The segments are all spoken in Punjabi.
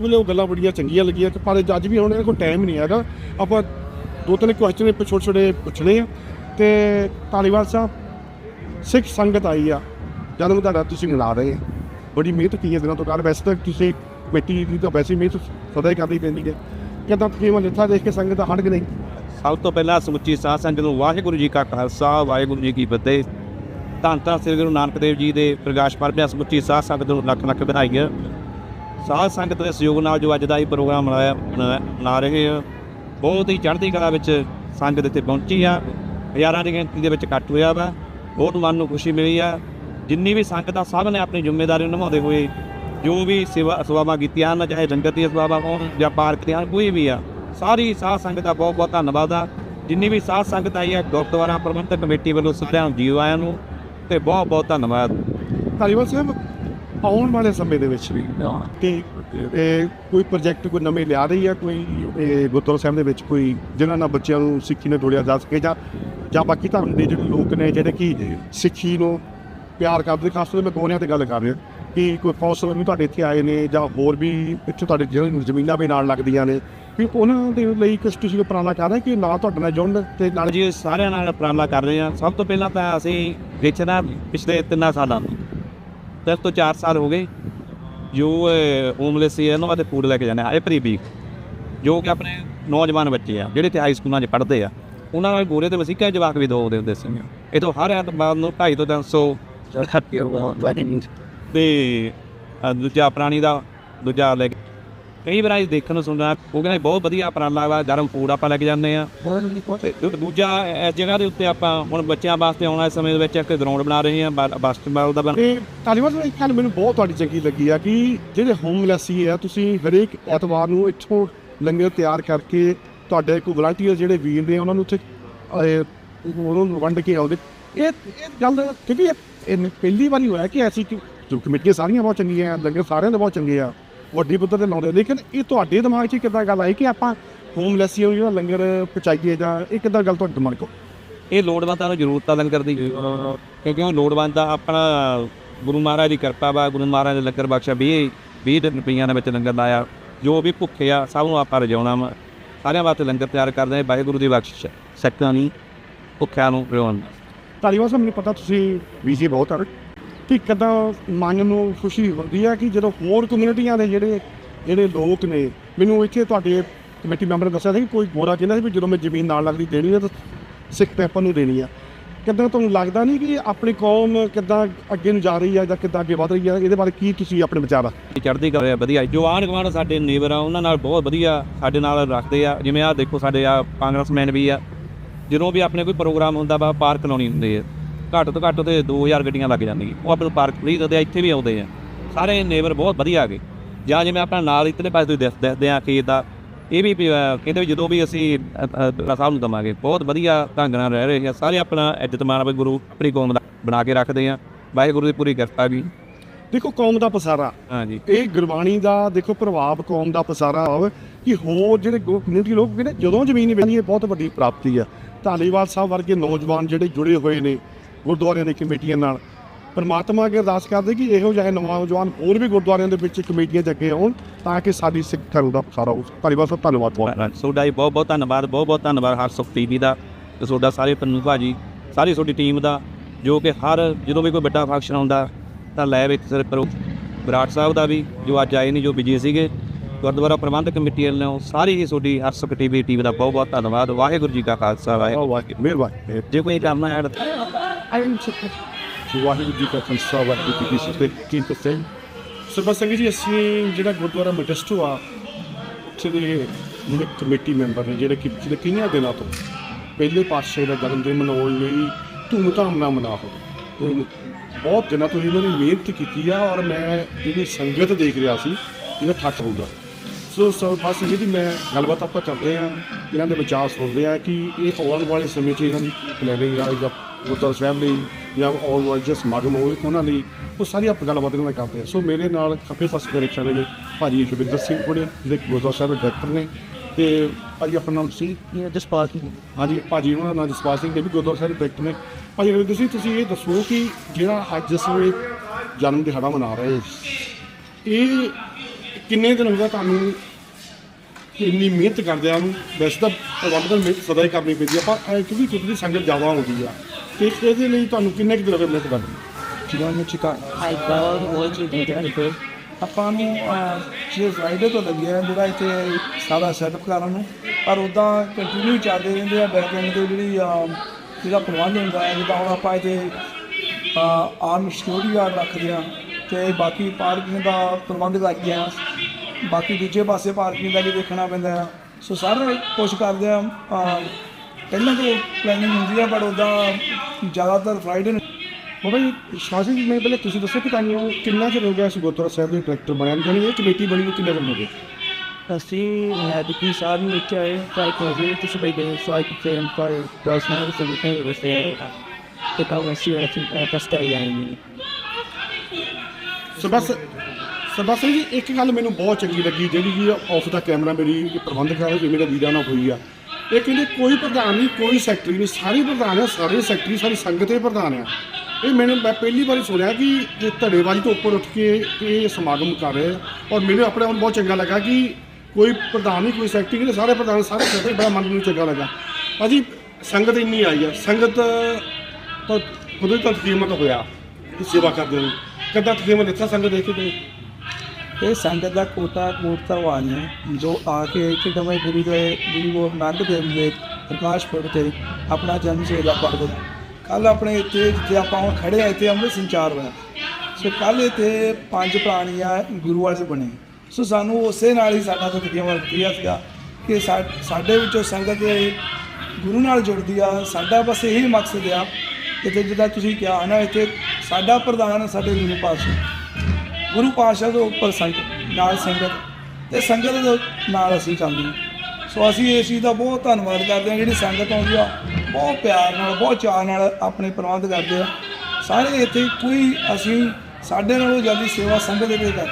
ਵੇਲੇ ਉਹ ਗੱਲਾਂ ਬੜੀਆਂ ਚੰਗੀਆਂ ਲੱਗੀਆਂ ਤੇ ਪਰ ਅੱਜ ਵੀ ਹੁਣ ਇਹਨਾਂ ਕੋਲ ਟਾਈਮ ਨਹੀਂ ਹੈਗਾ। ਆਪਾਂ ਦੋ ਤਿੰਨ ਕੁਐਸਚਨ ਛੋਟੇ ਛੋਟੇ ਪੁੱਛਣੇ ਆ। ਤੇ ਧਾਲੀਵਾਲ ਸਾਹਿਬ, ਸਿੱਖ ਸੰਗਤ ਆਈ ਆ। ਜਨਮ ਤੁਹਾਡਾ ਤੁਸੀਂ ਮਨਾ ਰਹੇ ਆ। ਬੜੀ ਮਿਹਨਤ ਕੀਤੀ ਹੈ ਦਿਨਾਂ ਤੋਂ ਕੱਲ ਵੈਸੇ ਤਾਂ ਤੁਸੀਂ ਕਮੇਟੀ ਦੀ ਤਾਂ ਵੈਸੇ ਹੀ ਮਿਹਨਤ ਸਦਾ ਹੀ ਕਰਦੀ ਪੈਂਦੀ ਹੈ। ਕਿਦਾਂ ਤੁਸੀਂ ਮਨਿੱਥਾ ਦੇਖ ਕੇ ਸੰਗਤ ਹਟ ਕੇ ਨਹੀਂ? ਸਭ ਤੋਂ ਪਹਿਲਾਂ ਸਮੁੱਚੀ ਸਾਧ ਸੰਗਤ ਨੂੰ ਵਾਹਿਗੁਰੂ ਜੀ ਕਾ ਖਾਲਸਾ, ਵਾਹਿਗੁਰੂ ਜੀ ਕੀ ਫਤਿਹ। ਧੰਨ ਧੰਨ ਸ੍ਰੀ ਗੁਰੂ ਨਾਨਕ ਦੇਵ ਜੀ ਦੇ ਪ੍ਰਕਾਸ਼ ਪਰਬ ਦੇ ਸਮੁੱਚੀ ਸਾਧ ਸੰਗਤ ਨੂੰ ਲੱਖ ਲੱਖ ਵਧਾਈਆਂ। ਸਾਧ ਸੰਗਤ ਦੇ ਸਹਿਯੋਗ ਨਾਲ ਜੋ ਅੱਜ ਦਾ ਇਹ ਪ੍ਰੋਗਰਾਮ ਮਨਾਇਆ ਮਨਾ- ਮਨਾ ਰਹੇ ਆ, ਬਹੁਤ ਹੀ ਚੜ੍ਹਦੀ ਕਲਾ ਵਿੱਚ ਸੰਗਤ ਇੱਥੇ ਪਹੁੰਚੀ ਆ। ਹਜ਼ਾਰਾਂ ਦੀ ਗਿਣਤੀ ਦੇ ਵਿੱਚ ਇਕੱਠ ਹੋਇਆ ਵਾ, ਬਹੁਤ ਮਨ ਨੂੰ ਖੁਸ਼ੀ ਮਿਲੀ ਆ। ਜਿੰਨੀ ਵੀ ਸੰਗਤ ਆ, ਸਭ ਨੇ ਆਪਣੀ ਜ਼ਿੰਮੇਵਾਰੀ ਨਿਭਾਉਂਦੇ ਹੋਏ ਜੋ ਵੀ ਸੇਵਾ, ਸੇਵਾਵਾਂ ਕੀਤੀਆਂ ਹਨ, ਚਾਹੇ ਰੰਗਤ ਦੀਆਂ ਸੇਵਾਵਾਂ ਹੋਣ ਜਾਂ ਪਾਰਕ ਦੀਆਂ ਕੋਈ ਵੀ ਆ, ਸਾਰੀ ਸਾਧ ਸੰਗਤ ਦਾ ਬਹੁਤ ਬਹੁਤ ਧੰਨਵਾਦ ਆ। ਜਿੰਨੀ ਵੀ ਸਾਧ ਸੰਗਤ ਆਈ ਆ, ਗੁਰਦੁਆਰਾ ਪ੍ਰਬੰਧਕ ਕਮੇਟੀ ਵੱਲੋਂ ਸਾਰਿਆਂ ਨੂੰ ਜੀਓ ਆਇਆਂ ਨੂੰ ਤੇ ਬਹੁਤ ਬਹੁਤ ਧੰਨਵਾਦ ਧਾਲੀਵਾਲ ਸਾਹਿਬ। ਆਉਣ ਵਾਲੇ ਸਮੇਂ ਦੇ ਵਿੱਚ ਵੀ। ਕਿ ਇਹ ਕੋਈ ਪ੍ਰੋਜੈਕਟ ਕੋਈ ਨਵੇਂ ਲਿਆ ਰਹੀ ਹੈ ਕੋਈ ਇਹ ਗੁਰਦੁਆਰਾ ਸਾਹਿਬ ਦੇ ਵਿੱਚ ਕੋਈ ਜਿਨ੍ਹਾਂ ਨਾਲ ਬੱਚਿਆਂ ਨੂੰ ਸਿੱਖੀ ਨਾਲ ਜੋੜਿਆ ਜਾ ਸਕੇ ਜਾਂ ਜਾਂ ਬਾਕੀ ਧਰਮ ਦੇ ਜਿਹੜੇ ਲੋਕ ਨੇ ਜਿਹੜੇ ਕਿ ਸਿੱਖੀ ਨੂੰ ਪਿਆਰ ਕਰਦੇ ਖਾਸ ਤੌਰ ਤੇ ਮੈਂ ਗੋਰਿਆਂ ਤੇ ਗੱਲ ਕਰ ਰਿਹਾ ਕਿ ਕੋਈ ਕੌਂਸਲਰ ਵੀ ਤੁਹਾਡੇ ਇੱਥੇ ਆਏ ਨੇ ਜਾਂ ਹੋਰ ਵੀ ਇੱਥੇ ਤੁਹਾਡੇ ਜਿਹੜੇ ਜ਼ਮੀਨਾਂ ਵੀ ਨਾਲ ਲੱਗਦੀਆਂ ਨੇ ਵੀ ਉਹਨਾਂ ਦੇ ਲਈ ਕੁਛ ਤੁਸੀਂ ਉਪਰਾਲਾ ਕਰ ਰਹੇ ਕਿ ਨਾ ਤੁਹਾਡੇ ਨਾਲ ਜੁੜਨ ਤੇ ਨਾਲ ਜੀ ਸਾਰਿਆਂ ਨਾਲ ਉਪਰਾਲਾ ਕਰ ਰਹੇ ਹਾਂ। ਸਭ ਤੋਂ ਪਹਿਲਾਂ ਤਾਂ ਅਸੀਂ ਵੇਚਣਾ ਪਿਛਲੇ ਤਿੰਨਾਂ ਸਾਲਾਂ ਤੋਂ। ਤਿੰਨ ਤੋਂ 4 ਸਾਲ ਹੋ ਗਏ ਜੋ ਹੋਮਲੈਸ ਸੀ ਇਹਨਾਂ ਵਾਸਤੇ ਫੂਡ ਲੈ ਕੇ ਜਾਂਦੇ ਆ। ਇਹ ਵੀਕ ਜੋ ਕਿ ਆਪਣੇ ਨੌਜਵਾਨ ਬੱਚੇ ਆ ਜਿਹੜੇ ਤੇ ਹਾਈ ਸਕੂਲਾਂ 'ਚ ਪੜ੍ਹਦੇ ਆ ਉਹਨਾਂ ਨਾਲ ਗੋਰੇ ਤੇ ਵਸੀਕਾ ਜਵਾਕ ਵੀ ਦੋ ਦੇ ਹੁੰਦੇ ਸੀ ਇਹ ਤੋਂ ਹਰ ਐਤਵਾਰ ਨੂੰ 250 ਤੋਂ 300 ਤੇ ਦੂਜਾ ਪ੍ਰਾਣੀ ਦਾ ਦੂਜਾ ਲੈ ਕੇ ਕਈ ਵਾਰ ਅਸੀਂ ਦੇਖਣ ਨੂੰ ਸੁਣਨਾ ਉਹ ਕਹਿੰਦੇ ਬਹੁਤ ਵਧੀਆ ਉਪਰਾਲਾ ਵਾ ਗਰਮ ਫੂਡ ਆਪਾਂ ਲੈ ਕੇ ਜਾਂਦੇ ਆ ਤੇ ਦੂ- ਦੂਜਾ ਇਸ ਜਗ੍ਹਾ ਦੇ ਉੱਤੇ ਆਪਾਂ ਹੁਣ ਬੱਚਿਆਂ ਵਾਸਤੇ ਆਉਣ ਵਾਲੇ ਸਮੇਂ ਦੇ ਵਿੱਚ ਇੱਕ ਗਰਾਊਂਡ ਬਣਾ ਰਹੇ ਹਾਂ ਬਾ- ਬਾਸਕਟਬਾਲ ਦਾ ਬਣ- ਤੇ ਤਾਲੀਬਾਨ ਦੀ ਇੱਕ ਗੱਲ ਮੈਨੂੰ ਬਹੁਤ ਤੁਹਾਡੀ ਚੰਗੀ ਲੱਗੀ ਆ ਕਿ ਜਿਹੜੇ ਹੋਮਲੈਸ ਹੀ ਆ ਤੁਸੀਂ ਹਰੇਕ ਐਤਵਾਰ ਨੂੰ ਇੱਥੋਂ ਲੰਗਰ ਤਿਆਰ ਕਰਕੇ ਤੁਹਾਡੇ ਕੋਈ ਵਲੰਟੀਅਰ ਜਿਹੜੇ ਵੀਰ ਨੇ ਉਹਨਾਂ ਨੂੰ ਉੱਥੇ ਅਹ, ਉਹਨਾਂ ਨੂੰ ਵੰਡ ਕੇ ਆਉਂਦੇ। ਇਹ ਇਹ ਗੱਲ ਕਿਉਂਕਿ ਇਹ- ਇਹ ਪਹਿਲੀ ਵਾਰੀ ਹੋਇਆ ਕਿ ਐਸੀ ਕਿ ਜੋ ਕਮੇਟੀਆਂ ਸਾਰੀਆਂ ਬਹੁਤ ਚੰਗੀਆਂ ਆ ਲੰਗਰ ਸਾਰਿਆਂ ਦੇ ਬਹੁਤ ਚੰਗੇ ਆ। ਵੱਡੀ ਪੱਧਰ ਤੇ ਲਾਉਂਦੇ। ਲੇਕਿਨ ਇਹ ਤੁਹਾਡੇ ਦਿਮਾਗ 'ਚ ਕਿੱਦਾਂ ਗੱਲ ਆਈ ਕਿ ਆਪਾਂ ਹੋਮਲੈਸੀਆਂ ਨੂੰ ਜਿਹੜਾ ਲੰਗਰ ਪਹੁੰਚਾਈਏ ਜਾਂ ਇਹ ਕਿੱਦਾਂ ਗੱਲ ਤੁਹਾਡੇ ਦਿਮਾਗ 'ਚ ਇਹ ਲੋੜਵੰਦਾਂ ਨੂੰ ਜ਼ਰੂਰਤ ਲੰਗਰ ਦੀ। ਕਿਉਂਕਿ ਉਹ ਲੋੜਵੰਦ ਆ ਆਪਣਾ ਗੁਰੂ ਮਹਾਰਾਜ ਦੀ ਕਿਰਪਾ ਵਾ ਗੁਰੂ ਮਹਾਰਾਜ ਨੇ ਲੰਗਰ ਬਖਸ਼ਿਆ 20 20 ਰੁਪਈਆਂ ਦੇ ਵਿੱਚ ਲੰਗਰ ਲਾਇਆ। ਜੋ ਵੀ ਭੁੱਖੇ ਆ ਸਭ ਨੂੰ ਆਪਾਂ ਰਜਾਉਣਾ ਵਾ। ਸਾਰਿਆਂ ਵਾਸਤੇ ਲੰਗਰ ਤਿਆਰ ਕਰਦੇ ਆ। ਵਾਹਿਗੁਰੂ ਦੀ ਬਖਸ਼ਿਸ਼ ਹੈ। ਸੱਕਾਂ ਨਹੀਂ ਭੁੱਖਿਆਂ ਨੂੰ ਰਜਾਉਣ ਧਾਲੀਵਾਲ ਸਾਹਿਬ ਮੈਨੂੰ ਪਤਾ ਤੁਸੀਂ ਬੀਜੀ ਬਹੁਤ ਆ। ਕਿ ਕਦਾਂ ਮਨ ਨੂੰ ਖੁਸ਼ੀ ਹੁੰਦੀ ਆ ਕਿ ਜਦੋਂ ਹੋਰ ਕਮਿਊਨਿਟੀਆਂ ਦੇ ਜਿਹੜੇ ਜਿਹੜੇ ਲੋਕ ਨੇ, ਮੈਨੂੰ ਇੱਥੇ ਤੁਹਾਡੇ ਕਮੇਟੀ ਮੈਂਬਰ ਨੇ ਦੱਸਿਆ ਸੀ ਕਿ ਕੋਈ ਗੋਰਾ ਕਹਿੰਦਾ ਸੀ ਵੀ ਜਦੋਂ ਮੈਂ ਜ਼ਮੀਨ ਨਾਲ ਲੱਗਦੀ ਦੇਣੀ ਹੈ ਤਾਂ ਸਿੱਖ ਪੈਪਰ ਨੂੰ ਦੇਣੀ ਆ। ਕਿੱਦਾਂ ਤੁਹਾਨੂੰ ਲੱਗਦਾ ਨਹੀਂ ਕਿ ਆਪਣੀ ਕੌਮ ਕਿੱਦਾਂ ਅੱਗੇ ਨੂੰ ਜਾ ਰਹੀ ਆ ਜਾਂ ਕਿੱਦਾਂ ਅੱਗੇ ਵਧ ਰਹੀ ਹੈ ਇਹਦੇ ਬਾਰੇ ਕੀ ਤੁਸੀਂ ਆਪਣੇ ਵਿਚਾਰ ਆ? ਚੜ੍ਹਦੀ ਕਲਾ ਵਧੀਆ। ਜੋ ਆਣ ਗੁਆਂਢ ਸਾਡੇ ਨੇਬਰ ਆ, ਉਹਨਾਂ ਨਾਲ ਬਹੁਤ ਵਧੀਆ ਸਾਡੇ ਨਾਲ ਰੱਖਦੇ ਆ। ਜਿਵੇਂ ਆ ਦੇਖੋ ਸਾਡੇ ਆ ਕਾਂਗਰਸਮੈਨ ਵੀ ਆ। ਜਦੋਂ ਵੀ ਆਪਣੇ ਕੋਈ ਪ੍ਰੋਗਰਾਮ ਹੁੰਦਾ ਵਾ, ਪਾਰਕ ਲਾਉਣੀ ਹੁੰਦੀ ਹੈ ਘੱਟ ਤੋਂ ਘੱਟ ਤੇ 2000 ਗੱਡੀਆਂ ਲੱਗ ਜਾਂਦੀਆਂ। ਉਹ ਆਪਣੇ ਪਾਰਕ ਫਰੀ ਦਿੰਦੇ ਆ ਇੱਥੇ ਵੀ ਆਉਂਦੇ ਆ। ਸਾਰੇ ਨੇਬਰ ਬਹੁਤ ਵਧੀਆ ਹੈਗੇ। ਜਾਂ ਜਿਵੇਂ ਆਪਣਾ ਨਾਲ ਇਤਲੇ ਪਾਸੇ ਤੁਸੀਂ ਦਿਸ ਦੱਸਦੇ ਆ ਖੇਤ ਦਾ ਇਹ ਵੀ ਕਹਿੰਦੇ ਵੀ ਜਦੋਂ ਵੀ ਅਸੀਂ ਸਾਹਿਬ ਨੂੰ ਦਵਾਂਗੇ ਬਹੁਤ ਵਧੀਆ ਢੰਗ ਨਾਲ ਰਹਿ ਰਹੇ ਆ। ਸਾਰੇ ਆਪਣਾ ਇੱਜ਼ਤ ਮਾਣ ਗੁਰੂ ਆਪਣੀ ਕੌਮ ਦਾ ਬਣਾ ਕੇ ਰੱਖਦੇ ਆ। ਵਾਹਿਗੁਰੂ ਦੀ ਪੂਰੀ ਕਿਰਪਾ ਵੀ ਦੇਖੋ ਕੌਮ ਦਾ ਪਸਾਰਾ। ਹਾਂਜੀ। ਇਹ ਗੁਰਬਾਣੀ ਦਾ ਦੇਖੋ ਪ੍ਰਭਾਵ ਕੌਮ ਦਾ ਪਸਾਰਾ ਹੋਵੇ ਕਿ ਹੋਰ ਜਿਹੜੇ ਕਮਿਊਨਿਟੀ ਲੋਕ ਕਹਿੰਦੇ ਜਦੋਂ ਜ਼ਮੀਨ ਵੇਚਣੀ ਇਹ ਬਹੁਤ ਵੱਡੀ ਪ੍ਰਾਪਤੀ ਆ। ਧਾਲੀਵਾਲ ਸਾਹਿਬ ਵਰਗੇ ਨੌਜਵਾਨ ਜਿਹੜੇ ਜੁੜੇ ਹੋਏ ਨੇ ਗੁਰਦੁਆਰਿਆਂ ਦੀ ਕਮੇਟੀਆਂ ਨਾਲ। ਪਰਮਾਤਮਾ ਅੱਗੇ ਅਰਦਾਸ ਕਰਦੇ ਕਿ ਇਹੋ ਜਿਹੇ ਨੌਜਵਾਨ ਹੋਰ ਵੀ ਗੁਰਦੁਆਰਿਆਂ ਦੇ ਵਿੱਚ ਕਮੇਟੀਆਂ 'ਚ ਅੱਗੇ ਆਉਣ ਤਾਂ ਕਿ ਸਾਡੀ ਸਿੱਖ ਧਰਮ ਦਾ ਪਸਾਰਾ ਹੋ ਧਾਲੀਵਾਲ ਸਾਹਿਬ ਧੰਨਵਾਦ ਬਹੁਤ ਤੁਹਾਡਾ ਜੀ ਬਹੁਤ ਬਹੁਤ ਧੰਨਵਾਦ ਬਹੁਤ ਬਹੁਤ ਧੰਨਵਾਦ ਹਰ ਸੁਖ ਟੀਵੀ ਦਾ ਤੇ ਤੁਹਾਡਾ ਸਾਰੇ ਪੰਨੂ ਭਾਜੀ ਸਾਰੀ ਤੁਹਾਡੀ ਟੀਮ ਦਾ ਜੋ ਕਿ ਹਰ ਜਦੋਂ ਵੀ ਕੋਈ ਵੱਡਾ ਫੰਕਸ਼ਨ ਆਉਂਦਾ ਤਾਂ ਲੈ ਵਿੱਚ ਸਿਰ ਕਰੋ ਵਿਰਾਟ ਸਾਹਿਬ ਦਾ ਵੀ ਜੋ ਅੱਜ ਆਏ ਨਹੀਂ ਜੋ ਬਿਜ਼ੀ ਸੀਗੇ ਗੁਰਦੁਆਰਾ ਪ੍ਰਬੰਧਕ ਕਮੇਟੀ ਵੱਲੋਂ ਸਾਰੀ ਹੀ ਤੁਹਾਡੀ ਹਰ ਸੁਖ ਟੀਵੀ ਟੀਮ ਦਾ ਬਹੁਤ ਬਹੁਤ ਧੰਨਵਾਦ। ਵਾਹਿਗੁਰੂ ਜੀ ਕਾ ਖਾਲਸਾ ਵਾਹਿਗੁਰੂ। ਵਾਹਿਗੁਰੂ ਮਿਹਰਬਾਨੀ ਜੇ ਕੋਈ ਕਰਨਾ ਹੈ ਤਾਂ ਵਾਹਿਗੁਰੂ ਜੀ ਕਾ ਖਾਲਸਾ ਵਾਹਿਗੁਰੂ ਜੀ ਕੀ ਫਤਿਹ। ਕੀ ਫਤਿਹ? ਸਰਬਤ ਸਿੰਘ ਜੀ ਅਸੀਂ ਜਿਹੜਾ ਗੁਰਦੁਆਰਾ ਮਟਸਟੋ ਆ ਉੱਥੇ ਦੇ ਜਿਹੜੇ ਕਮੇਟੀ ਮੈਂਬਰ ਨੇ ਜਿਹੜੇ ਕਿ ਪਿਛਲੇ ਕਈਆਂ ਦਿਨਾਂ ਤੋਂ ਪਹਿਲੇ ਪਾਤਸ਼ਾਹ ਦਾ ਜਨਮ ਦਿਨ ਮਨਾਉਣ ਲਈ ਧੂਮਧਾਮ ਨਾਲ ਮਨਾ ਹੋ। ਬਹੁਤ ਦਿਨਾਂ ਤੋਂ ਇਹਨਾਂ ਨੇ ਮਿਹਨਤ ਕੀਤੀ ਆ ਔਰ ਮੈਂ ਜਿਹੜੀ ਸੰਗਤ ਦੇਖ ਰਿਹਾ ਸੀ ਇਹਦਾ ਠੱਠ ਹੋਊਗਾ। ਸੋ ਸੋ ਬਸ ਜਿਹਦੀ ਮੈਂ ਗੱਲਬਾਤ ਆਪਾਂ ਕਰਦੇ ਆ ਇਹਨਾਂ ਦੇ ਵਿਚਾਰ ਸੁਣਦੇ ਆ ਕਿ ਇਹ ਆਉਣ ਵਾਲੇ ਸਮੇਂ 'ਚ ਇਹਨਾਂ ਦੀ ਪਲੈਨਿੰਗ ਆ ਜਾਂ ਗੁਰਦੁਆਰਾ ਸਾਹਿਬ ਲਈ ਜਾਂ ਆਉਣ ਵਾਲੇ ਜਿਸ ਸਮਾਗਮ ਹੋਵੇ ਉਹਨਾਂ ਲਈ ਉਹ ਸਾਰੀ ਆਪਾਂ ਗੱਲਬਾਤ ਇਹਨਾਂ ਨਾਲ ਕਰਦੇ ਆ। ਸੋ ਮੇਰੇ ਨਾਲ ਖੱਬੇ ਪਾਸੇ ਦੇ ਰਿਕਸ਼ਾ ਨੇ ਭਾਜੀ ਸ਼ੁਭਿੰਦਰ ਸਿੰਘ ਕੋਲੇ ਜਿਹੜੇ ਗੁਰਦੁਆਰਾ ਸਾਹਿਬ ਦੇ ਡਾਇਰੈਕਟਰ ਨੇ ਤੇ ਭਾਜੀ ਆਪਣਾ ਨਾਮ ਸੀ? ਜਸਪਾਲ ਹਾਂਜੀ ਭਾਜੀ ਉਹਨਾਂ ਦਾ ਨਾਮ ਜਸਪਾਲ ਸਿੰਘ ਦੇ ਵੀ ਗੁਰਦੁਆਰਾ ਸਾਹਿਬ ਦੇ ਡਾਇਰੈਕਟਰ ਨੇ। ਭਾਜੀ ਰਵਿੰਦਰ ਸਿੰਘ ਤੁਸੀਂ ਇਹ ਦੱਸੋ ਕਿ ਜਿਹੜਾ ਅੱਜ ਜਿਸ ਵੇਲੇ ਜਨਮ ਦਿਹਾੜਾ ਮਨਾ ਰਹੇ ਹੋ, ਇਹ ਕਿੰਨੇ ਦਿਨ ਹੋ ਗਏ ਤੁਹਾਨੂੰ ਇੰਨੀ ਮਿਹਨਤ ਕਰਦਿਆਂ ਨੂੰ? ਵੈਸੇ ਤਾਂ ਪ੍ਰਬੰਧਨ ਮਿਹਨਤ ਸਦਾ ਹੀ ਕਰਨੀ ਪੈਂਦੀ ਆ ਪਰ ਕਿਉਂਕਿ ਕਿਉਂਕਿ ਸੰਗਤ ਜ਼ਿਆਦਾ ਆਉਂਦੀ ਆ। ਤੇ ਇਹਦੇ ਲਈ ਤੁਹਾਨੂੰ ਕਿੰਨੇ ਕੁ ਦਿਨ ਹੋ ਗਏ ਜਿਵੇਂ ਮੈਂ ਚਿਕਾ I love watching the animal. ਆਪਾਂ ਨੂੰ ਜੇ ਫਰਾਈਡੇ ਤੋਂ ਲੱਗਿਆ ਜਿਹੜਾ ਇੱਥੇ ਸਾਰਾ ਸੈਟਅਪ ਕਰਨ ਨੂੰ ਪਰ ਉਦਾਂ ਕੰਟੀਨਿਊ ਚੱਲਦੇ ਰਹਿੰਦੇ ਆ ਬੈਕ ਐਂਡ ਤੇ ਜਿਹੜੀ ਜਿਹੜਾ ਪ੍ਰਬੰਧ ਹੁੰਦਾ ਹੈ ਜਿੱਦਾਂ ਹੁਣ ਆਪਾਂ ਇੱਥੇ ਆਰਮ ਸਟੂਡੀਓ ਆ ਰੱਖਦੇ ਆ ਤੇ ਬਾਕੀ ਪਾਰਕਿੰਗ ਦਾ ਪ੍ਰਬੰਧ ਕਰਦੇ ਆ ਬਾਕੀ ਦੂਜੇ ਪਾਸੇ ਪਾਰਕਿੰਗ ਦਾ ਵੀ ਦੇਖਣਾ ਪੈਂਦਾ ਆ ਸੋ ਸਾਰਾ ਕੁਝ ਕਰਦੇ ਆ ਪਹਿਲਾਂ ਤੋਂ ਪਲੈਨਿੰਗ ਹੁੰਦੀ ਆ ਪਰ ਉਦਾਂ ਜ਼ਿਆਦਾਤਰ ਫਰਾਈਡੇ ਨੂੰ। ਬਾਬਾ ਜੀ ਸ਼ਾਸਨ ਜੀ ਮੈਂ ਪਹਿਲੇ ਤੁਸੀਂ ਦੱਸੋ ਕਿ ਤੁਹਾਨੂੰ ਕਿੰਨਾ ਚਿਰ ਹੋ ਗਿਆ ਇਸ ਗੁਰਦੁਆਰਾ ਸਾਹਿਬ ਦੇ ਡਾਇਰੈਕਟਰ ਬਣਿਆ ਨੂੰ? ਜਾਣੀ ਇਹ ਕਮੇਟੀ ਬਣੀ ਨੂੰ ਕਿੰਨੇ ਦਿਨ ਹੋ ਗਏ? ਅਸੀਂ ਹੈਪੀ ਸਾਰ ਨੂੰ ਕਰ ਰਹੇ ਤੇ ਸਭੇ ਗਏ so I could say M for ਦਸ ਨਾ ਸੋ ਕੈਨ ਵੀ ਸੇ ਤੇ ਕਾਉ ਸੀ I think first I I subs ਸਬਸ ਜੀ ਇੱਕ ਗੱਲ ਮੈਨੂੰ ਬਹੁਤ ਚੰਗੀ ਲੱਗੀ ਜਿਹੜੀ ਕਿ ਆਫ ਦਾ ਕੈਮਰਾ ਮੇਰੀ ਪ੍ਰਬੰਧਕ ਆ ਮੇਰੇ ਵੀਰਾਂ ਨਾਲ ਹੋਈ ਆ। ਇਹ ਕਹਿੰਦੇ ਕੋਈ ਪ੍ਰਧਾਨ ਨਹੀਂ, ਕੋਈ ਸੈਕਟਰੀ ਨਹੀਂ, ਸਾਰੇ ਪ੍ਰਧਾਨ ਆ, ਸਾਰੇ ਸੈਕਟਰੀ ਸਾਰੀ ਸੰਗਤ ਦੇ ਪ੍ਰਧਾਨ ਆ। ਇਹ ਮੈਨੂੰ, ਮੈਂ ਪਹਿਲੀ ਵਾਰੀ ਸੁਣਿਆ ਕਿ ਇਹ ਧੜੇਵਾਲੀ ਤੋਂ ਉੱਪਰ ਉੱਠ ਕੇ ਇਹ ਸਮਾਗਮ ਕਰ ਰਹੇ ਔਰ ਮੈਨੂੰ ਆਪਣੇ ਆਪ ਨੂੰ ਬਹੁਤ ਚੰਗਾ ਲੱਗਾ ਕਿ ਕੋਈ ਪ੍ਰਧਾਨ ਨਹੀਂ, ਕੋਈ ਸੈਕਟਰੀ ਨਹੀਂ, ਸਾਰੇ ਪ੍ਰਧਾਨ, ਸਾਰੇ ਸੈਕਟਰੀ ਬੜਾ ਮਨ ਨੂੰ ਚੰਗਾ ਲੱਗਾ। ਭਾਜੀ, ਸੰਗਤ ਇੰਨੀ ਆਈ ਆ। ਸੰਗਤ ਤਾਂ ਖੁਦ ਹੀ ਤਾਂ ਤਕੀਮਤ ਹੋਇਆ ਸੇਵਾ ਕਰਦੇ ਹੋ ਕਿੱਦਾਂ ਤਕੀਮਤ ਦਿੱਤਾ ਸੰਗਤ ਦੇ ਕੇ ਗਏ ਇਹ ਸੰਗਤ ਦਾ ਕੋਟਾ ਕੋਟ ਧਰਵਾਨ ਹੈ, ਜੋ ਆ ਕੇ ਇੱਕ ਦਮੇ ਗੁਰੂ ਦੇ, ਗੁਰੂ ਗੋਬਿੰਦ ਨਾਨਕ ਦੇਵ ਦੇ ਪ੍ਰਕਾਸ਼ ਪੁਰਬ ਤੇ ਆਪਣਾ ਜਨਮ ਸੇਵਾ ਪੜਦੇ ਕੱਲ ਆਪਣੇ ਇੱਥੇ ਜਿੱਥੇ ਆਪਾਂ ਹੁਣ ਖੜੇ ਆ ਇੱਥੇ ਅੰਮ੍ਰਿਤ ਸੰਚਾਰ ਹੋਇਆ। ਸੋ ਕੱਲ ਇੱਥੇ ਪੰਜ ਪ੍ਰਾਣੀਆਂ ਗੁਰੂ ਵਾਲੇ ਬਣੇ। ਸੋ ਸਾਨੂੰ ਉਸੇ ਨਾਲ ਹੀ ਸਾਡਾ ਤਕਰੀਬਨ ਪ੍ਰਿਆ ਸੀਗਾ ਕਿ ਸਾਡੇ ਵਿੱਚੋਂ ਸੰਗਤ ਗੁਰੂ ਨਾਲ ਜੁੜਦੀ ਆ। ਸਾਡਾ ਬਸ ਇਹੀ ਮਕਸਦ ਆ। ਕਿ ਜਿੱਦਾਂ ਤੁਸੀਂ ਕਿਹਾ ਨਾ, ਇੱਥੇ ਸਾਡਾ ਪ੍ਰਧਾਨ ਸਾਡੇ ਗੁਰੂ ਪਾਤਸ਼ਾਹ। ਗੁਰੂ ਪਾਤਸ਼ਾਹ ਦੇ ਉੱਪਰ ਸੰਗਤ ਨਾਲ ਸੰਗਤ, ਤੇ ਸੰਗਤ ਦੇ ਨਾਲ ਅਸੀਂ ਚੱਲਦੇ ਹਾਂ। ਸੋ ਅਸੀਂ ਇਸ ਚੀਜ਼ ਦਾ ਬਹੁਤ ਧੰਨਵਾਦ ਕਰਦੇ ਹਾਂ, ਜਿਹੜੀ ਸੰਗਤ ਆਉਂਦੀ ਆ, ਬਹੁਤ ਪਿਆਰ ਨਾਲ, ਬਹੁਤ ਚਾਅ ਨਾਲ ਆਪਣੇ ਪ੍ਰਬੰਧ ਕਰਦੇ ਆ। ਸਾਰੇ ਇੱਥੇ ਕੋਈ ਅਸੀਂ ਸਾਡੇ ਨਾਲੋਂ ਜ਼ਿਆਦਾ ਸੇਵਾ ਸੰਗਤ ਦੇ ਕਰਦੇ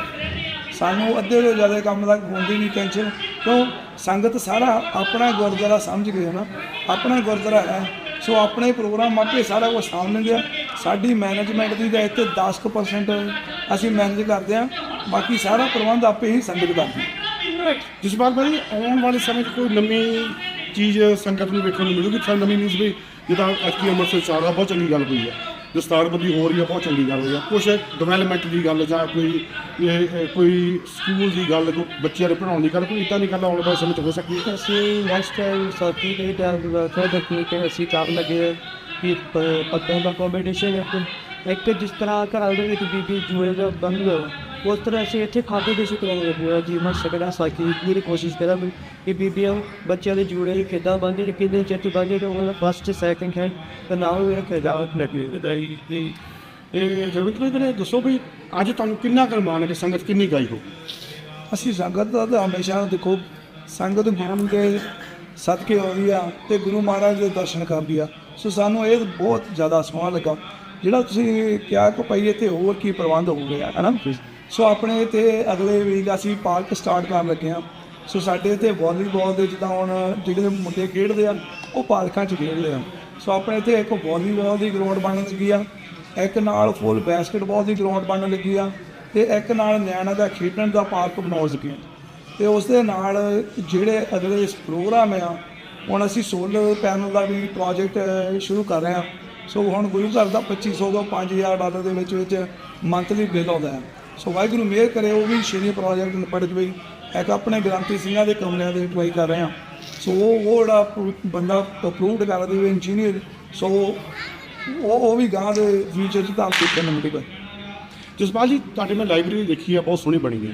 ਸਾਨੂੰ ਅੱਧੇ ਤੋਂ ਜ਼ਿਆਦਾ ਕੰਮ ਦਾ ਹੁੰਦੀ ਨਹੀਂ ਟੈਨਸ਼ਨ ਕਿਉਂ? ਸੰਗਤ ਸਾਰਾ ਆਪਣਾ ਗੁਰਦੁਆਰਾ ਸਮਝ ਗਏ ਨਾ, ਆਪਣਾ ਗੁਰਦੁਆਰਾ ਹੈ। ਸੋ ਆਪਣੇ ਪ੍ਰੋਗਰਾਮ ਆਪੇ ਸਾਰਾ ਕੁਝ ਸਾਂਭ ਲੈਂਦੇ ਆ। ਸਾਡੀ ਮੈਨੇਜਮੈਂਟ ਦੀ ਤਾਂ ਇੱਥੇ 10% ਅਸੀਂ ਮੈਨੇਜ ਕਰਦੇ ਆ ਬਾਕੀ ਸਾਰਾ ਪ੍ਰਬੰਧ ਆਪੇ ਹੀ ਸੰਗਤ ਕਰਦੀ ਹੈ ਜਸਪਾਲ ਭਾਈ ਆਉਣ ਵਾਲੇ ਸਮੇਂ 'ਚ ਕੋਈ ਨਵੀਂ ਚੀਜ਼ ਸੰਗਤ ਨੂੰ ਵੇਖਣ ਨੂੰ ਮਿਲੂਗੀ? ਤਾਂ ਨਵੀਂ ਨਿਊਜ਼ ਵੀ ਜਿੱਦਾਂ ਐਸਪੀ ਅੰਮ੍ਰਿਤਸਰ ਚਾਰ ਦਾ ਬਹੁਤ ਚੰਗੀ ਗੱਲ ਹੋਈ ਹੈ ਦਸਤਾਰਬੰਦੀ ਹੋ ਰਹੀ ਹੈ ਬਹੁਤ ਚੰਗੀ ਗੱਲ ਹੋਈ ਹੈ ਕੁਛ ਡਿਵੈਲਪਮੈਂਟ ਦੀ ਗੱਲ ਜਾਂ ਕੋਈ ਕੋਈ ਸਕੂਲ ਦੀ ਗੱਲ ਕੋਈ ਬੱਚਿਆਂ ਦੇ ਪੜ੍ਹਾਉਣ ਦੀ ਗੱਲ ਕੋਈ ਇਦਾਂ ਦੀ ਗੱਲ ਆਉਣ ਵਾਲੇ ਸਮੇਂ 'ਚ ਹੋ ਸਕਦੀ ਹੈ? ਅਸੀਂ ਨੈਕਸਟ ਟਾਈਮ ਸਾਥੀ ਦੇ ਟਾਈਮ ਕੀ ਕਿ ਅਸੀਂ ਕੰਮ ਲੱਗੇ ਪੱਤੋਂ ਦਾ ਕੰਪੀਟੀਸ਼ਨ ਹੈ। ਇੱਕ ਜਿਸ ਤਰ੍ਹਾਂ ਘਰਾਂ ਦੇ ਵਿੱਚ ਬੀਬੀ ਜੂਏ ਦਾ ਬੰਦ ਉਸ ਤਰ੍ਹਾਂ ਅਸੀਂ ਇੱਥੇ ਖਾਤੇ ਦੇ ਸ਼ੁਕਰ ਹੋਇਆ ਜੀ ਮੈਂ ਸਕਦਾ ਸਾਕੀ ਪੂਰੀ ਕੋਸ਼ਿਸ਼ ਕਰਾਂਗੇ ਕਿ ਬੀਬੀਆਂ ਬੱਚਿਆਂ ਦੇ ਜੂੜੇ ਕਿੱਦਾਂ ਬੰਦੇ ਤੇ ਕਿੰਨੇ ਚਿੱਤ ਬੰਦੇ ਤੇ ਉਹਨਾਂ ਫਸਟ ਸੈਕਿੰਡ ਹੈ ਤਾਂ ਨਾਮ ਵੀ ਰੱਖਿਆ ਜਾਵੇ। ਲੱਗੇ ਇਹ ਜਰੂਰ ਤੁਸੀਂ ਦੱਸੋ ਵੀ ਅੱਜ ਤੁਹਾਨੂੰ ਕਿੰਨਾ ਕੁ ਮਾਣ ਹੈ ਕਿ ਸੰਗਤ ਕਿੰਨੀ ਗਾਈ ਹੋ? ਅਸੀਂ ਸੰਗਤ ਦਾ ਤਾਂ ਹਮੇਸ਼ਾ ਦੇਖੋ ਸੰਗਤ ਗੁਰੂ ਦੇ ਸਦਕੇ ਆਉਂਦੀ ਆ ਤੇ ਗੁਰੂ ਮਹਾਰਾਜ ਦੇ ਦਰਸ਼ਨ ਕਰਦੀ ਆ। ਸੋ ਸਾਨੂੰ ਇਹ ਬਹੁਤ ਜ਼ਿਆਦਾ ਸੋਹਣਾ ਲੱਗਾ। ਜਿਹੜਾ ਤੁਸੀਂ ਕਿਹਾ ਕਿ ਭਾਈ ਇੱਥੇ ਹੋਰ ਕੀ ਪ੍ਰਬੰਧ ਹੋ ਗਿਆ ਹੈ ਨਾ ਸੋ ਆਪਣੇ ਤੇ ਅਗਲੇ ਵੀਕ ਅਸੀਂ ਪਾਰਕ ਸਟਾਰਟ ਕਰਨ ਲੱਗੇ ਆ ਸੋ ਸਾਡੇ ਇੱਥੇ ਵਾਲੀਬਾਲ ਦੇ ਜਿੱਦਾਂ ਹੁਣ ਜਿਹੜੇ ਮੁੰਡੇ ਖੇਡਦੇ ਆ, ਉਹ ਪਾਰਕਾਂ 'ਚ ਖੇਡਦੇ ਆ। ਸੋ ਆਪਣੇ ਇੱਥੇ ਇੱਕ ਵਾਲੀਬਾਲ ਦੀ ਗਰਾਊਂਡ ਬਣਨ ਲੱਗੀ ਆ, ਇੱਕ ਨਾਲ ਫੁੱਲ ਬਾਸਕਟਬਾਲ ਦੀ ਗਰਾਊਂਡ ਬਣਨ ਲੱਗੀ ਆ ਤੇ ਇੱਕ ਨਾਲ ਨਿਆਣਾ ਦਾ ਖੇਡਣ ਦਾ ਪਾਰਕ ਬਣਾਉਣ ਲੱਗੇ ਤੇ ਉਸ ਦੇ ਨਾਲ ਜਿਹੜੇ ਅਗਲੇ ਪ੍ਰੋਗਰਾਮ ਆ ਹੁਣ ਅਸੀਂ ਸੋਲਰ ਪੈਨਲ ਦਾ ਵੀ ਪ੍ਰੋਜੈਕਟ ਸ਼ੁਰੂ ਕਰ ਰਹੇ ਹਾਂ। ਸੋ ਹੁਣ ਗੁਰੂ ਘਰ ਦਾ 2500 ਤੋਂ 5000 ਡਾਲਰ ਦੇ ਵਿੱਚ ਵਿੱਚ ਮੰਥਲੀ ਬਿੱਲ ਆਉਂਦਾ ਹੈ। ਸੋ ਵਾਹਿਗੁਰੂ ਮਿਹਰ ਕਰੇ, ਉਹ ਵੀ ਸ਼੍ਰੀ ਪ੍ਰੋਜੈਕਟ ਨਿਪਟ ਜਵੇ। ਇੱਕ ਆਪਣੇ ਗ੍ਰਾਂਤੀ ਸਿੰਘਾਂ ਦੇ ਕਮਰਿਆਂ ਦੇ ਟਰਾਈ ਕਰ ਰਹੇ ਹਾਂ। ਸੋ ਉਹ ਉਹ ਜਿਹੜਾ ਬੰਦਾ ਅਪਰੂਵਡ ਕਰ ਦੇਵੇ ਇੰਜੀਨੀਅਰ ਸੋ ਉਹ ਉਹ ਵੀ ਗਾਂ ਦੇ ਫਿਊਚਰ 'ਚ ਤਾਂ ਦੇਖਣ ਨੂੰ ਮਿਲੇਗਾ। ਜਸਪਾਲ ਜੀ, ਤੁਹਾਡੇ ਮੈਂ ਲਾਇਬ੍ਰੇਰੀ ਦੇਖੀ ਆ, ਬਹੁਤ ਸੋਹਣੀ ਬਣੀ ਹੈ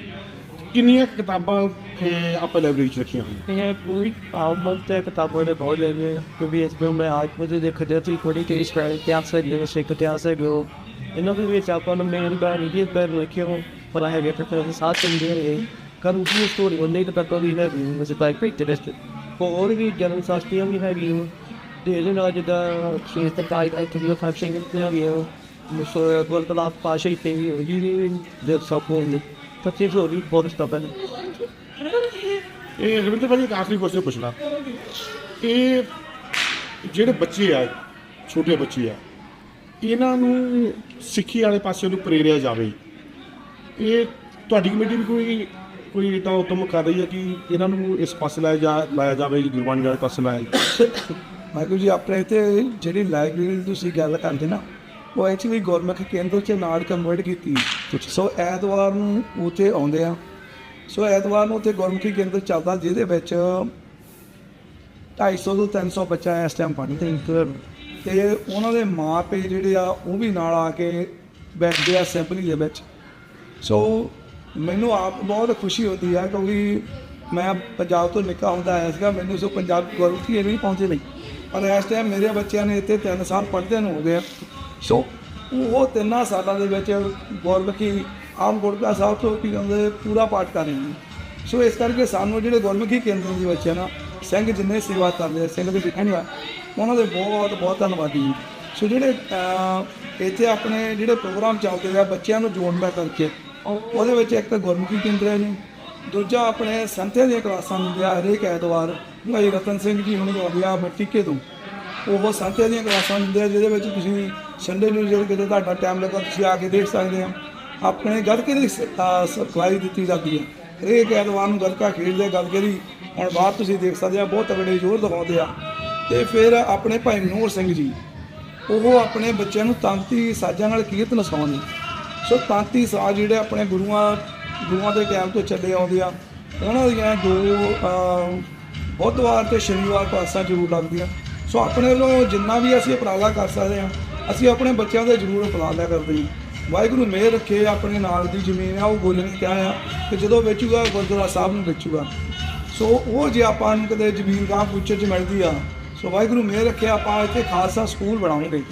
ਕਿੰਨੀਆਂ ਕੁ ਕਿਤਾਬਾਂ ਅਹ, ਆਪਾਂ ਲਾਇਬ੍ਰੇਰੀ 'ਚ ਰੱਖੀਆਂ ਹੋਈਆਂ ये पूरी पावल से किताबों ने बहुत ले लिया क्योंकि इसमें मैं आज मुझे देख रहे थे थोड़ी तेज पढ़ इतिहास से जो सिख इतिहास से जो इन्होंने भी चापा ने मेरे बार इतिहास पर रखे हो पर आए गए फिर साथ चल गए कल उसकी स्टोरी और नहीं तो करता भी है मुझे बाइक पे इंटरेस्ट को और भी जन्म शास्त्रियाँ भी है भी हूँ डेली ना जिदा चीज तक आई आई थी फैक्शन भी है मुझसे बोलता आप पाशा ही थे ये जब सब 25 ਫਰਵਰੀ ਬਹੁਤ ਸਟਾਪ ਹੈ। ਇਹ ਰਵਿੰਦਰ ਭਾਜੀ ਇੱਕ ਆਖਰੀ ਕੁਐਸਚਨ ਪੁੱਛਣਾ। ਇਹ ਜਿਹੜੇ ਬੱਚੇ ਆ ਛੋਟੇ ਬੱਚੇ ਆ ਇਹਨਾਂ ਨੂੰ ਸਿੱਖੀ ਵਾਲੇ ਪਾਸੇ ਨੂੰ ਪ੍ਰੇਰਿਆ ਜਾਵੇ। ਇਹ ਤੁਹਾਡੀ ਕਮੇਟੀ ਵੀ ਕੋਈ ਕੋਈ ਤਾਂ ਹੁਕਮ ਕਰ ਰਹੀ ਹੈ ਕਿ ਇਹਨਾਂ ਨੂੰ ਇਸ ਪਾਸੇ ਲਾਇਆ ਜਾ ਲਾਇਆ ਜਾਵੇ ਗੁਰਬਾਣੀ ਵਾਲੇ ਪਾਸੇ ਲਾਇਆ ਮੈਂ ਜੀ ਆਪਣੇ ਇੱਥੇ ਜਿਹੜੀ ਲਾਇਬ੍ਰੇਰੀ ਤੁਸੀਂ ਗੱਲ ਕਰਦੇ ਨਾ ਉਹ ਐਕਚੁਅਲੀ ਗੌਰਮੈਂਟ ਕੇਂਦਰ ਚ ਨਾਲ ਕਨਵਰਟ ਕੀਤੀ। ਸੋ ਐਤਵਾਰ ਨੂੰ ਉੱਥੇ ਆਉਂਦੇ ਆ। ਸੋ ਐਤਵਾਰ ਨੂੰ ਉੱਥੇ ਗੁਰਮੁਖੀ ਕੇਂਦਰ ਚੱਲਦਾ ਜਿਹਦੇ ਵਿੱਚ 250 ਤੋਂ 300 ਬੱਚਾ ਇਸ ਟਾਈਮ ਪੜ੍ਹਦੇ। ਆ। ਤੇ ਉਹਨਾਂ ਦੇ ਮਾਪੇ ਜਿਹੜੇ ਆ ਉਹ ਵੀ ਨਾਲ ਆ ਕੇ ਬੈਠਦੇ ਆ ਅਸੈਂਬਲੀ ਦੇ ਵਿੱਚ। ਸੋ ਮੈਨੂੰ ਆਪ ਬਹੁਤ ਖੁਸ਼ੀ ਹੁੰਦੀ ਹੈ ਕਿਉਂਕਿ ਮੈਂ ਪੰਜਾਬ ਤੋਂ ਨਿੱਕਾ ਹੁੰਦਾ ਆਇਆ ਸੀਗਾ ਮੈਨੂੰ ਸੋ ਪੰਜਾਬ ਗੁਰਮੁਖੀ ਇਹ ਨਹੀਂ ਪਹੁੰਚੇ ਨਹੀਂ। ਪਰ ਇਸ ਟਾਈਮ ਮੇਰੇ ਬੱਚਿਆਂ ਨੇ ਇੱਥੇ 3 ਸਾਲ ਪੜ੍ਹਦੇ ਨੂੰ ਹੋ ਗਏ ਆ। ਸੋ। ਉਹ ਤਿੰਨਾਂ ਸਾਲਾਂ ਦੇ ਵਿੱਚ ਗੁਰਮੁਖੀ ਆਮ ਗੁਰਦੁਆਰਾ ਸਾਹਿਬ ਤੋਂ ਕੀ ਕਹਿੰਦੇ, ਪੂਰਾ ਪਾਠ ਕਰ ਰਹੇ ਨੇ। ਸੋ ਇਸ ਕਰਕੇ ਸਾਨੂੰ ਜਿਹੜੇ ਗੁਰਮੁਖੀ ਕੇਂਦਰ ਦੇ ਵਿੱਚ ਹੈ ਨਾ, ਸਿੰਘ ਜਿੰਨੇ ਸੇਵਾ ਕਰਦੇ ਸਿੰਘ ਦੇ ਵਿਖੇ ਉਹਨਾਂ ਦੇ ਬਹੁਤ ਬਹੁਤ ਧੰਨਵਾਦੀ ਹਾਂ। ਸੋ ਜਿਹੜੇ ਇੱਥੇ ਆਪਣੇ ਜਿਹੜੇ ਪ੍ਰੋਗਰਾਮ ਚੱਲਦੇ ਆ, ਬੱਚਿਆਂ ਨੂੰ ਜੋੜਨਾ ਕਰਕੇ ਉਹ- ਉਹਦੇ ਵਿੱਚ ਇੱਕ ਤਾਂ ਗੁਰਮੁਖੀ ਕੇਂਦਰ ਹੈ ਜੀ। ਦੂਜਾ ਆਪਣੇ ਸੰਥਿਆ ਦੀਆਂ ਕਲਾਸਾਂ ਹੁੰਦੀਆਂ, ਹਰੇਕ ਐਤਵਾਰ, ਭਾਈ ਰਤਨ ਸਿੰਘ ਜੀ ਹੁਣ ਆਉਂਦੀਆਂ ਮੱਟੀਕੇ ਤੋਂ। ਉਹ ਸੰਥਿਆ ਦੀਆਂ ਕਲਾਸਾਂ ਹੁੰਦੀਆਂ, ਜਿਹਦੇ ਵਿੱਚ ਤੁਸੀਂ ਸੰਡੇ ਨੂੰ ਜਦੋਂ ਕਿਤੇ ਤੁਹਾਡਾ ਟਾਈਮ ਲੱਗਾ ਤੁਸੀਂ ਆ ਕੇ ਦੇਖ ਸਕਦੇ ਆ ਆਪਣੇ ਗੱਤਕੇ ਦੀ ਸਿਖਲਾਈ ਦਿੱਤੀ ਜਾਂਦੀ ਹੈ। ਹਰੇਕ ਐਤਵਾਰ ਨੂੰ ਗੱਤਕਾ ਖੇਡਦੇ ਗੱਤਕੇ ਦੀ ਹੁਣ ਬਾਹਰ ਤੁਸੀਂ ਦੇਖ ਸਕਦੇ ਆ ਬਹੁਤ ਤਗੜੇ ਜ਼ੋਰ ਦਿਖਾਉਂਦੇ ਆ। ਤੇ ਫਿਰ ਆਪਣੇ ਭਾਈ ਮਨੋਹਰ ਸਿੰਘ ਜੀ, ਉਹ ਆਪਣੇ ਬੱਚਿਆਂ ਨੂੰ ਤਾਂਤੀ ਸਾਜ਼ਾਂ ਨਾਲ ਕੀਰਤਨ ਸੁਣਾਉਂਦੇ ਸੋ ਤਾਂਤੀ ਸਾਜ਼ ਜਿਹੜੇ ਆਪਣੇ ਗੁਰੂਆਂ ਗੁਰੂਆਂ ਦੇ ਟਾਈਮ ਤੋਂ ਚੱਲੇ ਆਉਂਦੇ ਆ। ਉਹਨਾਂ ਦੀਆਂ ਦੋ ਬੁੱਧਵਾਰ ਤੇ ਸ਼ਨੀਵਾਰ ਪਾਸਾਂ ਜ਼ਰੂਰ ਲੱਗਦੀਆਂ। ਸੋ ਆਪਣੇ ਵੱਲੋਂ ਜਿੰਨਾ ਵੀ ਅਸੀਂ ਉਪਰਾਲਾ ਕਰ ਸਕਦੇ ਹਾਂ ਅਸੀਂ ਆਪਣੇ ਬੱਚਿਆਂ ਦੇ ਜ਼ਰੂਰ ਉਪਰਾਲਾ ਕਰਦੇ ਹਾਂ। ਵਾਹਿਗੁਰੂ ਮਿਹਰ ਰੱਖੇ, ਆਪਣੇ ਨਾਲ ਦੀ ਜ਼ਮੀਨ ਆ, ਉਹ ਗੋਲੇ ਨੇ ਕਿਹਾ ਆ ਕਿ ਜਦੋਂ ਵੇਚੂਗਾ, ਗੁਰਦੁਆਰਾ ਸਾਹਿਬ ਨੂੰ ਵੇਚੂਗਾ। ਸੋ ਉਹ ਜੇ ਆਪਾਂ ਨੂੰ ਕਦੇ ਜ਼ਮੀਨ ਗਾਂ ਫਿਊਚਰ 'ਚ ਮਿਲਦੀ ਆ, ਸੋ ਵਾਹਿਗੁਰੂ ਮਿਹਰ ਰੱਖੇ, ਆਪਾਂ ਇੱਥੇ ਖਾਲਸਾ ਸਕੂਲ ਬਣਾਉਂਗੇ,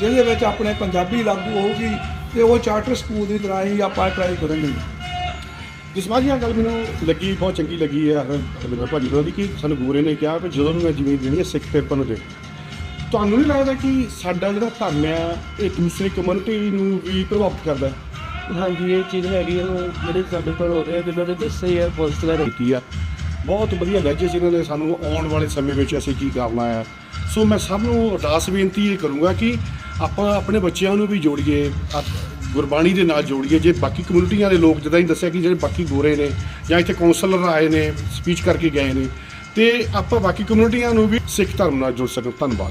ਜਿਹਦੇ ਵਿੱਚ ਆਪਣੇ ਪੰਜਾਬੀ ਲਾਗੂ ਹੋਊਗੀ ਤੇ ਉਹ ਚਾਰਟਰ ਸਕੂਲ ਦੀ ਤਰ੍ਹਾਂ ਹੀ ਆਪਾਂ ਟਰਾਈ ਕਰਾਂਗੇ ਜਿਸ ਜੀ ਗੱਲ ਮੈਨੂੰ ਲੱਗੀ, ਬਹੁਤ ਚੰਗੀ ਲੱਗੀ ਹੈ ਮੇਰੇ ਭਾਜੀ ਹੋਰਾਂ ਦੀ, ਕਿ ਸਾਨੂੰ ਗੋਰੇ ਨੇ ਕਿਹਾ ਕਿ ਜਦੋਂ ਨੂੰ ਮੈਂ ਜ਼ਮੀਨ ਦੇਣੀ ਹੈ ਸਿੱਖ ਪੇਪਰ ਨੂੰ ਦੇ। ਤੁਹਾਨੂੰ ਨਹੀਂ ਲੱਗਦਾ ਕਿ ਸਾਡਾ ਜਿਹੜਾ ਧਰਮ ਹੈ ਇਹ ਦੂਸਰੀ ਕਮਿਊਨਿਟੀ ਨੂੰ ਵੀ ਪ੍ਰਭਾਵਿਤ ਕਰਦਾ ਹੈ? ਹਾਂਜੀ ਇਹ ਚੀਜ਼ ਹੈਗੀ ਉਹ ਜਿਹੜੇ ਸਾਡੇ ਕੋਲ ਹੋ ਰਿਹਾ ਜਿਨ੍ਹਾਂ ਦੇ ਦੱਸੇ ਆ ਪੁਲਿਸ ਦਾ ਕੀਤੀ ਆ ਬਹੁਤ ਵਧੀਆ ਮੈਸੇਜ ਇਹਨਾਂ ਨੇ ਸਾਨੂੰ ਆਉਣ ਵਾਲੇ ਸਮੇਂ ਵਿੱਚ ਅਸੀਂ ਕੀ ਕਰਨਾ ਹੈ। ਸੋ ਮੈਂ ਸਭ ਨੂੰ ਅਰਦਾਸ ਬੇਨਤੀ ਇਹ ਕਰੂੰਗਾ ਕਿ ਆਪਾਂ ਆਪਣੇ ਬੱਚਿਆਂ ਨੂੰ ਵੀ ਜੋੜੀਏ ਗੁਰਬਾਣੀ ਦੇ ਨਾਲ ਜੋੜੀਏ। ਜੇ ਬਾਕੀ ਕਮਿਊਨਿਟੀਆਂ ਦੇ ਲੋਕ ਜਿੱਦਾਂ ਹੀ ਦੱਸਿਆ ਕਿ ਜਿਹੜੇ ਬਾਕੀ ਗੋਰੇ ਨੇ ਜਾਂ ਇੱਥੇ ਕਾਉਂਸਲਰ ਆਏ ਨੇ ਸਪੀਚ ਕਰਕੇ ਗਏ ਨੇ ਤੇ ਆਪਾਂ ਬਾਕੀ ਕਮਿਊਨਿਟੀਆਂ ਨੂੰ ਵੀ ਸਿੱਖ ਧਰਮ ਨਾਲ ਜੋੜ ਸਕਣ। ਧੰਨਵਾਦ।